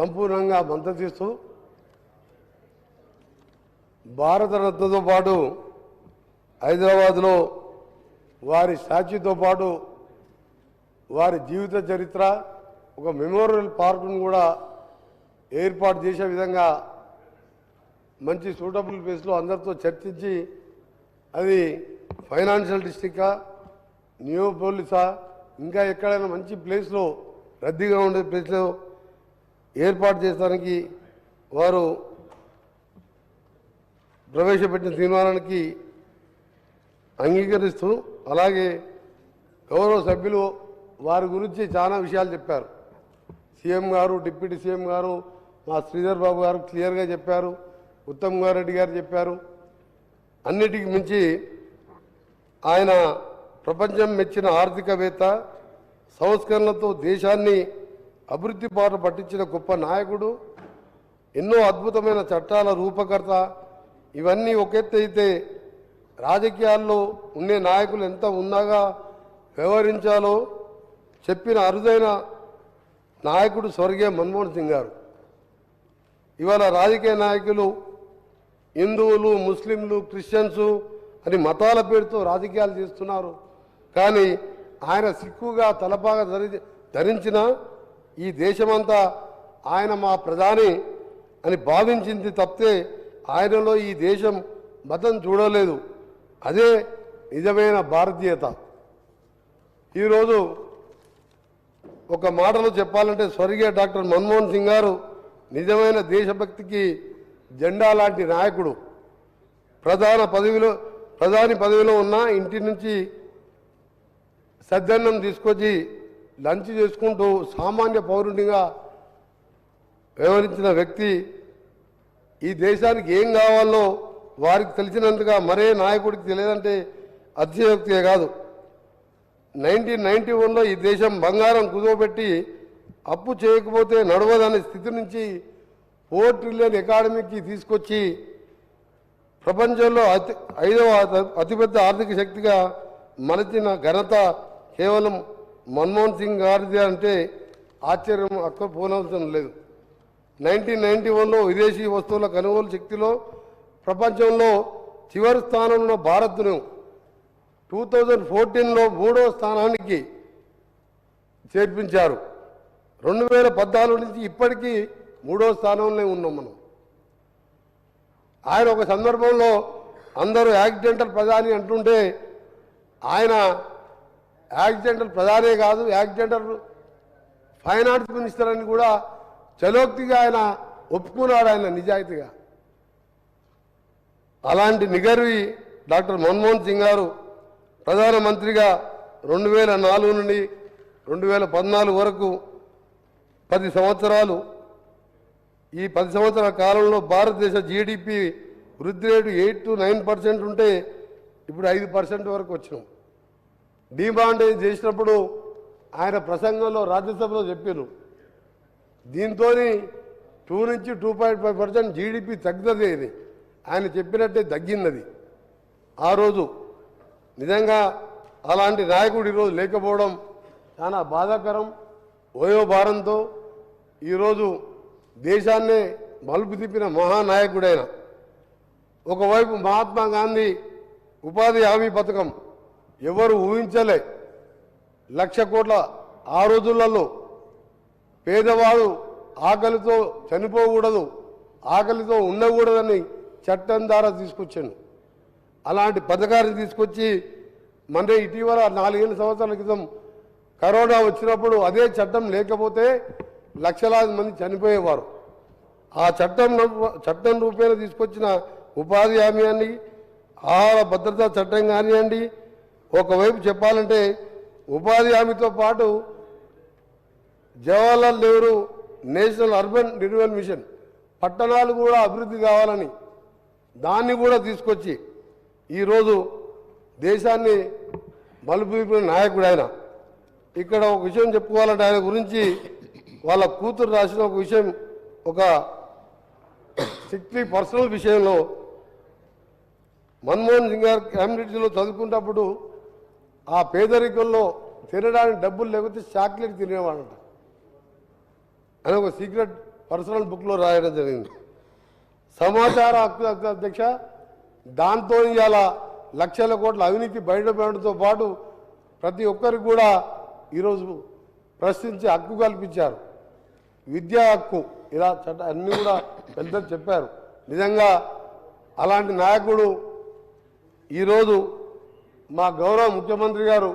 సంపూర్ణంగా మద్దతిస్తూ భారతరత్నతో పాటు హైదరాబాద్లో వారి స్టాచ్యూతో పాటు వారి జీవిత చరిత్ర ఒక మెమోరియల్ పార్కును కూడా ఏర్పాటు చేసే విధంగా మంచి సూటబుల్ ప్లేస్లో అందరితో చర్చించి అది ఫైనాన్షియల్ డిస్టికా నియోపోలిసా ఇంకా ఎక్కడైనా మంచి ప్లేస్లో రద్దీగా ఉండే ప్లేస్లో ఏర్పాటు చేయడానికి వారు ప్రవేశపెట్టిన తీర్మానానికి అంగీకరిస్తూ అలాగే గౌరవ సభ్యులు వారి గురించి చాలా విషయాలు చెప్పారు. సీఎం గారు డిప్యూటీ సీఎం గారు మా శ్రీధర్ బాబు గారు క్లియర్గా చెప్పారు ఉత్తమ్ కుమార్ రెడ్డి గారు చెప్పారు. అన్నిటికి మించి ఆయన ప్రపంచం మెచ్చిన ఆర్థికవేత్త సంస్కరణలతో దేశాన్ని అభివృద్ధి బాట పట్టించిన గొప్ప నాయకుడు ఎన్నో అద్భుతమైన చట్టాల రూపకర్త ఇవన్నీ ఒక రాజకీయాల్లో ఉండే నాయకులు ఎంత ఉన్నాగా వ్యవహరించాలో చెప్పిన అరుదైన నాయకుడు స్వర్గీయ మన్మోహన్ సింగ్ గారు. ఇవాళ రాజకీయ నాయకులు హిందువులు ముస్లింలు క్రిస్టియన్స్ అని మతాల పేరుతో రాజకీయాలు చేస్తున్నారు. కానీ ఆయన సిక్కుగా తలపాగా ధరి ధరించిన ఈ దేశమంతా ఆయన మా ప్రధాని అని భావించింది తప్పితే ఆయనలో ఈ దేశం మతం చూడలేదు. అదే నిజమైన భారతీయత. ఈరోజు ఒక మాటలో చెప్పాలంటే స్వర్గీయ డాక్టర్ మన్మోహన్ సింగ్ గారు నిజమైన దేశభక్తికి జెండా లాంటి నాయకుడు. ప్రధాన పదవిలో ప్రధాని పదవిలో ఉన్న ఇంటి నుంచి సద్దన్నం తీసుకొచ్చి లంచ్ చేసుకుంటూ సామాన్య పౌరునిగా వ్యవహరించిన వ్యక్తి ఈ దేశానికి ఏం కావాలో వారికి తెలిసినంతగా మరే నాయకుడికి తెలియదంటే అతిశయోక్తియే కాదు. నైన్టీన్ నైన్టీ వన్లో ఈ దేశం బంగారం కుదవబెట్టి అప్పు చేయకపోతే నడవదనే స్థితి నుంచి ఫోర్ ట్రిలియన్ ఎకాడమీకి తీసుకొచ్చి ప్రపంచంలో అతి ఐదవ అతిపెద్ద ఆర్థిక శక్తిగా మలచిన ఘనత కేవలం మన్మోహన్ సింగ్ గారిది అంటే ఆశ్చర్యం అక్క పోనవసరం లేదు. నైన్టీన్ నైన్టీ వన్లో విదేశీ వస్తువుల కొనుగోలు శక్తిలో ప్రపంచంలో చివరి స్థానంలో భారత్ను టూ థౌజండ్ ఫోర్టీన్లో మూడో స్థానానికి చేర్పించారు. రెండు వేల పద్నాలుగు నుంచి ఇప్పటికీ మూడో స్థానంలో ఉన్నాం మనం. ఆయన ఒక సందర్భంలో అందరూ యాక్సిడెంటల్ ప్రధాని అంటుంటే ఆయన యాక్సిడెంటల్ ప్రధానే కాదు యాక్సిడెంటల్ ఫైనాన్స్ మినిస్టర్ అని కూడా చలోక్తిగా ఆయన ఒప్పుకున్నాడు ఆయన నిజాయితీగా. అలాంటి నిగర్వి డాక్టర్ మన్మోహన్ సింగ్ గారు ప్రధానమంత్రిగా రెండు వేల నాలుగు నుండి రెండు వేల పద్నాలుగు వరకు పది సంవత్సరాలు ఈ పది సంవత్సరాల కాలంలో భారతదేశ జీడిపి వృద్ధి rate eight to nine percent ఉంటే ఇప్పుడు ఐదు పర్సెంట్ వరకు వచ్చినాం. డిమాండ్ చేసినప్పుడు ఆయన ప్రసంగంలో రాజ్యసభలో చెప్పారు. దీంతో టూ నుంచి two point five percent GDP తగ్గుతుంది ఇది ఆయన చెప్పినట్టే తగ్గింది. ఆ రోజు నిజంగా అలాంటి నాయకుడు ఈరోజు లేకపోవడం చాలా బాధాకరం. వయోభారంతో ఈరోజు దేశాన్నే మలుపు తిప్పిన మహానాయకుడైన. ఒకవైపు మహాత్మా గాంధీ ఉపాధి హామీ పథకం ఎవరు ఊహించలే. లక్ష కోట్ల ఆ రోజులలో పేదవాడు ఆకలితో చనిపోకూడదు ఆకలితో ఉండకూడదని చట్టం ద్వారా తీసుకొచ్చాను. అలాంటి పథకాన్ని తీసుకొచ్చి మన ఇటీవల నాలుగేళ్ళ సంవత్సరాల క్రితం కరోనా వచ్చినప్పుడు అదే చట్టం లేకపోతే లక్షలాది మంది చనిపోయేవారు. ఆ చట్టం చట్టం రూపేణ తీసుకొచ్చిన ఉపాధి హామీ అని ఆహార భద్రతా చట్టం కానివ్వండి ఒకవైపు చెప్పాలంటే ఉపాధి హామీతో పాటు Jawaharlal Nehru national urban renewal mission పట్టణాలు కూడా అభివృద్ధి కావాలని దాన్ని కూడా తీసుకొచ్చి ఈరోజు దేశాన్ని మలుపు నాయకుడు ఆయన. ఇక్కడ ఒక విషయం చెప్పుకోవాలంటే ఆయన గురించి వాళ్ళ కూతురు రాసిన ఒక విషయం ఒక స్ట్రిక్ట్లీ పర్సనల్ విషయంలో మన్మోహన్ సింగ్ గారు కమ్యూనిటీలో చదువుకున్నప్పుడు ఆ పేదరికంలో తినడానికి డబ్బులు లేకపోతే చాక్లెట్ తినేవాడంట అని ఒక సీక్రెట్ పర్సనల్ బుక్లో రాయడం జరిగింది. సమాచార హక్కు అధ్యక్ష దాంతో ఇవాళ లక్షల కోట్ల అవినీతి బయటపడడంతో పాటు ప్రతి ఒక్కరికి కూడా ఈరోజు ప్రశ్నించి హక్కు కల్పించారు. విద్యా హక్కు ఇలా చట్ట అన్నీ కూడా పెద్దలు చెప్పారు. నిజంగా అలాంటి నాయకుడు ఈరోజు మా గౌరవ ముఖ్యమంత్రి గారు